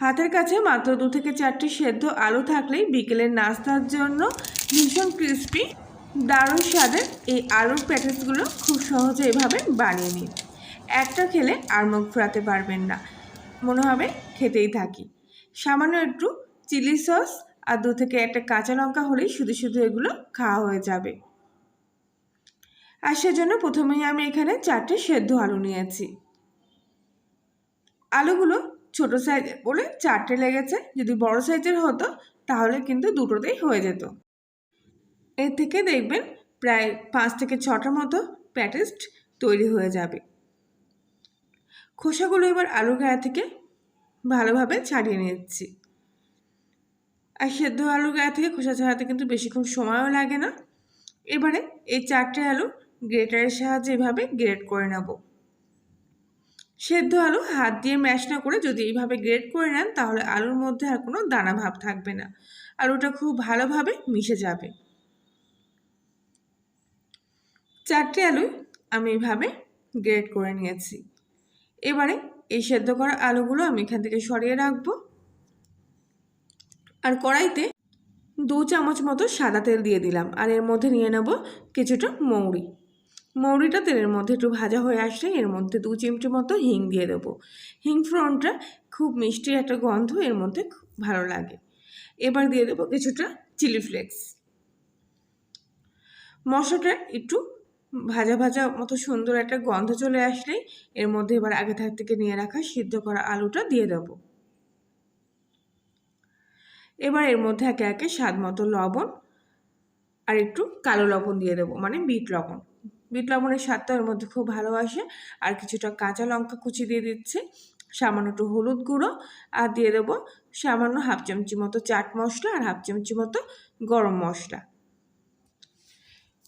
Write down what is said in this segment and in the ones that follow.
হাতের কাছে মাত্র দু থেকে চারটি সেদ্ধ আলু থাকলেই বিকেলের নাস্তার জন্য ভীষণ ক্রিস্পি দারুণ স্বাদের এই আলুর প্যাকেটসগুলো খুব সহজে এভাবে বানিয়ে নিন। একটা খেলে আর মুখ ফেরাতে পারবেন না। মনে হবে খেতেই থাকি। সামান্য একটু চিলি সস আর দু থেকে একটা কাঁচা লঙ্কা হলেই শুধু শুধু এগুলো খাওয়া হয়ে যাবে। আর সেজন্য প্রথমেই আমি এখানে চারটে সেদ্ধ আলু নিয়েছি। আলুগুলো ছোট সাইজের বলে চারটে লেগেছে। যদি বড় সাইজের হতো, তাহলে কিন্তু দুটোতেই হয়ে যেত। এর থেকে দেখবেন প্রায় পাঁচ থেকে ছটার মতো প্যাটেস্ট তৈরি হয়ে যাবে। খোসাগুলো এবার আলু গায়ে থেকে ভালোভাবে ছাড়িয়ে নিচ্ছি। আর সেদ্ধ আলু গায়ে থেকে খোসা ছাড়াতে কিন্তু বেশিক্ষণ সময়ও লাগে না। এবারে এই চারটে আলু গ্রেটারের সাহায্যে এভাবে গ্রেট করে নেব। সেদ্ধ আলু হাত দিয়ে ম্যাশ না করে যদি এইভাবে গ্রেট করে নেন, তাহলে আলুর মধ্যে আর কোনো দানা ভাব থাকবে না। আলুটা খুব ভালোভাবে মিশে যাবে। চারটে আলু আমি এইভাবে গ্রেট করে নিয়েছি। এবারে এই সেদ্ধ করা আলুগুলো আমি এখান থেকে সরিয়ে রাখব। আর কড়াইতে দু চামচ মতো সাদা তেল দিয়ে দিলাম। আর এর মধ্যে নিয়ে নেব কিছুটা মৌরি। মৌরিটা তেলের মধ্যে একটু ভাজা হয়ে আসলে এর মধ্যে দু চিমটি মতো হিং দিয়ে দেবো। হিং ফ্রনটা খুব মিষ্টি একটা গন্ধ, এর মধ্যে খুব ভালো লাগে। এবার দিয়ে দেবো কিছুটা চিলি ফ্লেক্স। মশলাটা একটু ভাজা ভাজা মতো সুন্দর একটা গন্ধ চলে আসলেই এর মধ্যে এবার আগে থাক থেকে নিয়ে রাখা সিদ্ধ করা আলুটা দিয়ে দেবো। এবার এর মধ্যে একে একে স্বাদ মতো লবণ আর একটু কালো লবণ দিয়ে দেবো মানে বিট লবণ। বিট লবণের স্বাদটা এর মধ্যে খুব ভালো আসে আর কিছুটা কাঁচা লঙ্কা কুচি দিয়ে দিচ্ছি। সামান্য একটু হলুদ গুঁড়ো। আর দিয়ে দেবো সামান্য হাফ চামচি মতো চাট মশলা আর হাফ চামচি মতো গরম মশলা।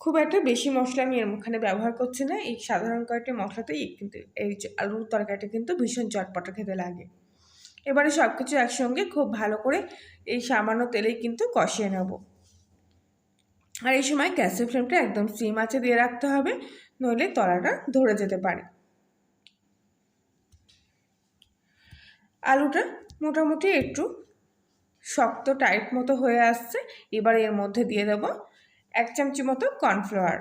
খুব একটা বেশি মশলা আমি এখানে ব্যবহার করছি না। এই সাধারণ কয়েকটি মশলাতেই কিন্তু এই আলুর তরকারিটা কিন্তু ভীষণ চটপটা খেতে লাগে। এবারে সব কিছু একসঙ্গে খুব ভালো করে এই সামান্য তেলেই কিন্তু কষিয়ে নেব। আর এই সময় গ্যাসের ফ্লেমটা একদম সিম আছে দিয়ে রাখতে হবে, নইলে তলাটা ধরে যেতে পারে। আলুটা মোটামুটি একটু শক্ত টাইট মতো হয়ে আসছে, এবার এর মধ্যে দিয়ে দেব এক চামচি মতো কর্নফ্লাওয়ার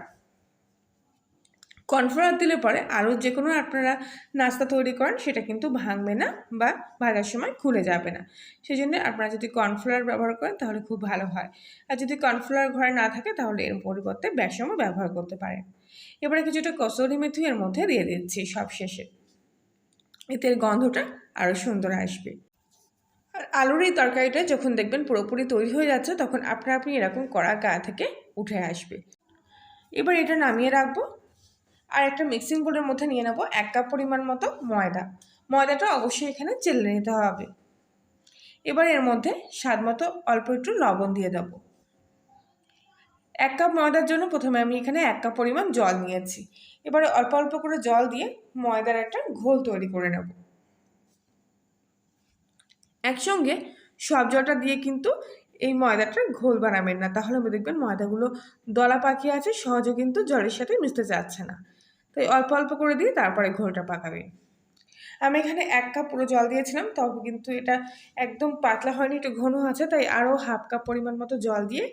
কর্নফ্লাওয়ার দিলে পরে আলুর যে কোনো আপনারা নাস্তা তৈরি করেন, সেটা কিন্তু ভাঙবে না বা ভাজার সময় খুলে যাবে না। সেই জন্য আপনারা যদি কর্নফ্লাওয়ার ব্যবহার করেন, তাহলে খুব ভালো হয়। আর যদি কর্নফ্লাওয়ার ঘরে না থাকে, তাহলে এর পরিবর্তে বেসমও ব্যবহার করতে পারেন। এবারে কিছুটা কসুরি মেথি এর মধ্যে দিয়ে দিচ্ছি সব শেষে এতে গন্ধটা আরও সুন্দর আসবে। আর আলুর এই তরকারিটা যখন দেখবেন পুরোপুরি তৈরি হয়ে যাচ্ছে, তখন আপনা আপনি এরকম কড়া গা থেকে উঠে আসবে। এবার এটা নামিয়ে রাখব। আর একটা মিক্সিং বোর্ডের মধ্যে নিয়ে নেব এক কাপ পরিমাণ মতো ময়দা। ময়দাটা অবশ্যই এখানে চেলে নিতে হবে। এবার এর মধ্যে স্বাদ মতো অল্প একটু লবণ দিয়ে দেবো। এক কাপ ময়দার জন্য প্রথমে আমি এখানে এক কাপ পরিমাণ জল নিয়েছি। এবারে অল্প অল্প করে জল দিয়ে ময়দার একটা ঘোল তৈরি করে নেব। একসঙ্গে সব জলটা দিয়ে কিন্তু এই ময়দাটার ঘোল বানাবেন না। তাহলে দেখবেন ময়দাগুলো দলা পাকিয়ে আছে, সহজে কিন্তু জলের সাথে মিশতে চাচ্ছে না। তাই অল্প অল্প করে দিয়ে তারপরে ঘোলটা পাকাবে। আমি এখানে এক কাপ পুরো জল দিয়েছিলাম, তবে কিন্তু এটা একদম পাতলা হয়নি, একটু ঘন আছে, তাই আরও হাফ কাপ পরিমাণ মতো জল দিয়ে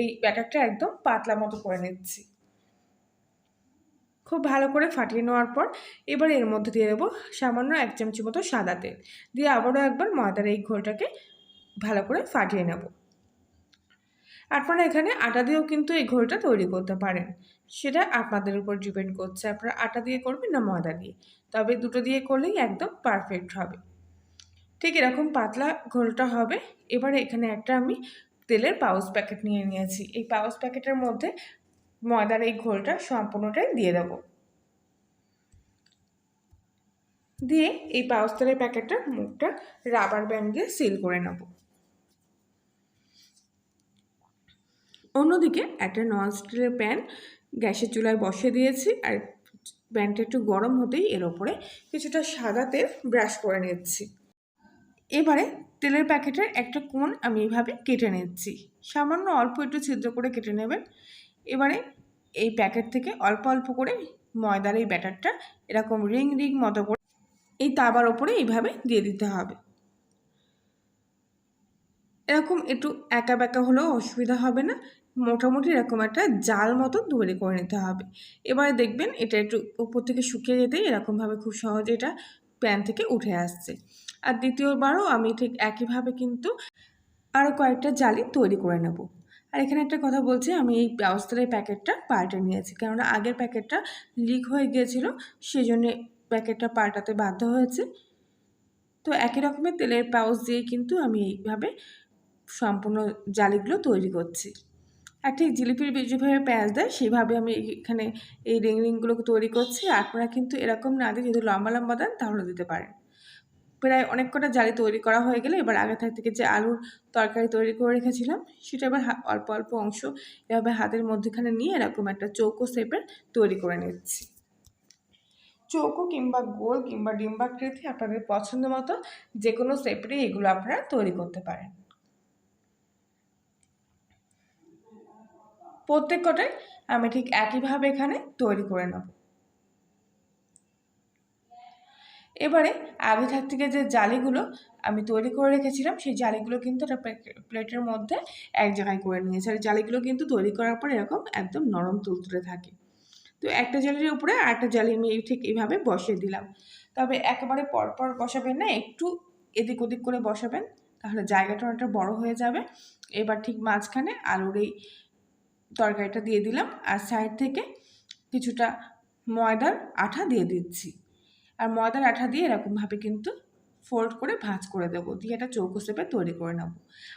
এই ব্যাটারটা একদম পাতলা মতো করে নিচ্ছি। খুব ভালো করে ফাটিয়ে নেওয়ার পর এবার এর মধ্যে দিয়ে দেবো সামান্য এক চামচি মতো সাদা তেল। দিয়ে আবারও একবার ময়দার এই ঘোলটাকে ভালো করে ফাটিয়ে নেব। আপনারা এখানে আটা দিয়েও কিন্তু এই ঘোলটা তৈরি করতে পারেন। সেটা আপনাদের উপর ডিপেন্ড করছে, আপনারা আটা দিয়ে করবেন না ময়দা দিয়ে। তবে দুটো দিয়ে করলেই একদম পারফেক্ট হবে। ঠিক এরকম পাতলা ঘোলটা হবে। এবারে এখানে একটা আমি তেলের পাউচ প্যাকেট নিয়ে নিয়েছি। এই পাউচ প্যাকেটের মধ্যে ময়দার এই ঘোলটা সম্পূর্ণটাই দিয়ে দেব। দিয়ে এই পাউচ তেলের প্যাকেটটা মুখটা রাবার ব্যান্ড দিয়ে সিল করে নেব। অন্যদিকে একটা নন স্টিলের প্যান গ্যাসের চুলায় বসিয়ে দিয়েছি আর প্যানটা একটু গরম হতেই এর ওপরে কিছুটা সাদা তেল ব্রাশ করে নিচ্ছি। এবারে তেলের প্যাকেটের একটা কোণ আমি এইভাবে কেটে নিচ্ছি। সামান্য অল্প একটু ছিদ্র করে কেটে নেবেন। এবারে এই প্যাকেট থেকে অল্প অল্প করে ময়দার এই ব্যাটারটা এরকম রিং রিং মতো করে এই তাবার ওপরে এইভাবে দিয়ে দিতে হবে। এরকম একটু একা বেঁকা হলেও অসুবিধা হবে না। মোটামুটি এরকম একটা জাল মতো তৈরি করে নিতে হবে। এবারে দেখবেন এটা একটু উপর থেকে শুকিয়ে যেতেই এরকমভাবে খুব সহজে এটা প্যান থেকে উঠে আসছে। আর দ্বিতীয়বারও আমি ঠিক একইভাবে কিন্তু আরও কয়েকটা জালি তৈরি করে নেব। আর এখানে একটা কথা বলছি, আমি এই ব্যবস্থার প্যাকেটটা পাল্টে নিয়েছি। কেননা আগের প্যাকেটটা লিক হয়ে গিয়েছিল সেই জন্যে প্যাকেটটা পাল্টাতে বাধ্য হয়েছে। তো একই রকমের তেলের পাউচ দিয়ে কিন্তু আমি এইভাবে সম্পূর্ণ জালিগুলো তৈরি করছি। আর ঠিক জিলিপির যেভাবে পেঁয়াজ দেয়, সেভাবে আমি এখানে এই রিং রিংগুলোকে তৈরি করছি। আপনারা কিন্তু এরকম না দিয়ে যদি লম্বা লম্বা দেন, তাহলে দিতে পারেন। প্রায় অনেক কটা জালি তৈরি করা হয়ে গেলে, এবার আগে থাক যে আলুর তরকারি তৈরি করে রেখেছিলাম, সেটা এবার অল্প অল্প অংশ এভাবে হাতের মধ্যেখানে নিয়ে এরকম একটা চৌকো শেপের তৈরি করে নিচ্ছি। চৌকো কিংবা গোল কিংবা ডিম্বাকৃতি আপনাদের পছন্দ মতো যে কোনো শেপেরই এগুলো আপনারা তৈরি করতে পারেন। প্রত্যেক কটাই আমি ঠিক একইভাবে এখানে তৈরি করে নেব। এবারে আগে থাক থেকে যে জালিগুলো আমি তৈরি করে রেখেছিলাম, সেই জালিগুলো কিন্তু একটা প্লেটের মধ্যে এক জায়গায় করে নিয়েছি। আর জালিগুলো কিন্তু তৈরি করার পর এরকম একদম নরম তুলতুলে থাকে। তো একটা জালির উপরে আরেকটা জালি আমি ঠিক এইভাবে বসিয়ে দিলাম। তবে একেবারে পরপর বসাবেন না, একটু এদিক ওদিক করে বসাবেন, তাহলে জায়গাটা অনেকটা বড় হয়ে যাবে। এবার ঠিক মাঝখানে আলুর এই তরকারিটা দিয়ে দিলাম। আর সাইড থেকে কিছুটা ময়দার আঠা দিয়ে দিচ্ছি। আর ময়দার আঠা দিয়ে এরকমভাবে কিন্তু ফোল্ড করে ভাঁজ করে দেবো। দিয়ে একটা চৌকো শেপে তৈরি করে নেব।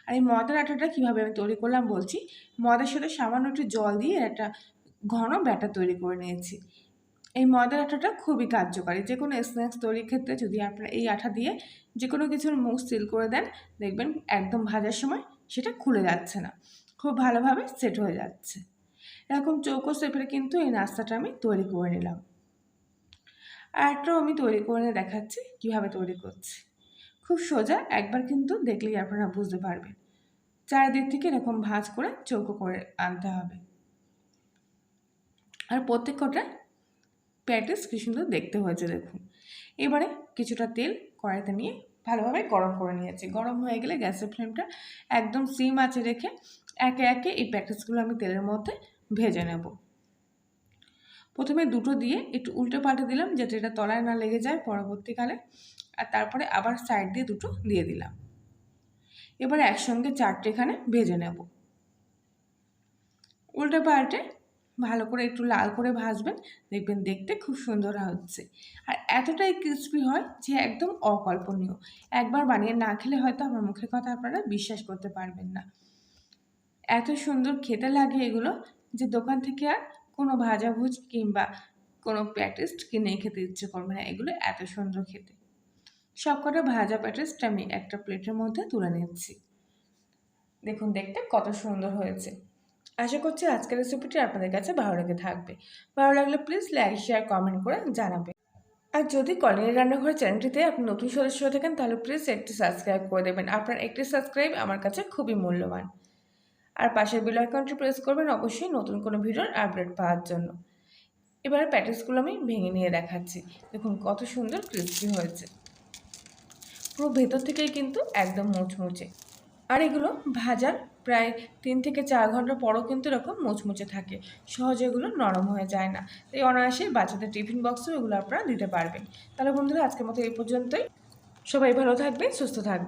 আর এই ময়দার আঠাটা কীভাবে আমি তৈরি করলাম বলছি, ময়দার সাথে সামান্য একটু জল দিয়ে একটা ঘন ব্যাটার তৈরি করে নিয়েছি। এই ময়দার আঠাটা খুবই কার্যকারী। যে কোনো স্ন্যাক্স তৈরির ক্ষেত্রে যদি আপনারা এই আঠা দিয়ে যে কোনো কিছুর মুখ সিল করে দেন, দেখবেন একদম ভাজার সময় সেটা খুলে যাচ্ছে না। খুব ভালোভাবে সেট হয়ে যাচ্ছে। এরকম চৌকো শেপের কিন্তু এই নাস্তাটা আমি তৈরি করে নিলাম। আর একটাও আমি তৈরি করে নিয়ে দেখাচ্ছি কীভাবে তৈরি করছি। খুব সোজা একবার কিন্তু দেখলেই আপনারা বুঝতে পারবেন। চারিদিক থেকে এরকম ভাজ করে চৌকো করে আনতে হবে। আর প্রত্যেক কটা প্যাটিস কি সুন্দর দেখতে হয়েছে দেখুন। এবারে কিছুটা তেল কড়াইতে নিয়ে ভালোভাবে গরম করে নিয়েছি। গরম হয়ে গেলে গ্যাসের ফ্লেমটা একদম সিম আছে রেখে একে একে এই প্যাকেটসগুলো আমি তেলের মধ্যে ভেজে নেব। প্রথমে দুটো দিয়ে একটু উল্টো পাল্টে দিলাম যাতে এটা তলায় না লেগে যায় পরবর্তীকালে। আর তারপরে আবার সাইড দিয়ে দুটো দিয়ে দিলাম। এবার একসঙ্গে চারটে এখানে ভেজে নেব। উল্টো পাল্টে ভালো করে একটু লাল করে ভাজবেন, দেখবেন দেখতে খুব সুন্দর হচ্ছে। আর এতটাই ক্রিস্পি হয় যে একদম অকল্পনীয়। একবার বানিয়ে না খেলে হয়তো আমার মুখের কথা আপনারা বিশ্বাস করতে পারবেন না। এত সুন্দর খেতে লাগে এগুলো যে দোকান থেকে আর কোনো ভাজাভুজ কিংবা কোনো প্যাটিস্ট কিনে খেতে ইচ্ছে করবে না। এগুলো এত সুন্দর খেতে। সব কটা ভাজা প্যাটিস্ট আমি একটা প্লেটের মধ্যে তুলে নিচ্ছি। দেখুন, দেখতে কত সুন্দর হয়েছে। আশা করছি আজকের রেসিপিটি আপনাদের কাছে ভালো লেগে থাকবে। ভালো লাগলে প্লিজ লাইক শেয়ার কমেন্ট করে জানাবে আর যদি কলিনের রান্নাঘর চ্যানেলটিতে আপনি নতুন সদস্য থাকেন, তাহলে প্লিজ একটি সাবস্ক্রাইব করে দেবেন। আপনার একটি সাবস্ক্রাইব আমার কাছে খুবই মূল্যবান। আর পাশের বিল আইকনটি প্রেস করবেন অবশ্যই নতুন কোনো ভিডিওর আপডেট পাওয়ার জন্য। এবারে প্যাটিসগুলো আমি ভেঙে নিয়ে দেখাচ্ছি। দেখুন কত সুন্দর ক্রিস্পি হয়েছে। পুরো ভেতর থেকেই কিন্তু একদম মুচমুচে। আর এগুলো ভাজার প্রায় তিন থেকে চার ঘণ্টা পরও কিন্তু এরকম মুচমুচে থাকে। সহজে এগুলো নরম হয়ে যায় না। তাই অনায়াসে বাচ্চাদের টিফিন বক্সেও এগুলো আপনারা দিতে পারবেন। তাহলে বন্ধুরা, আজকের মতো এই পর্যন্তই। সবাই ভালো থাকবেন, সুস্থ থাকবেন।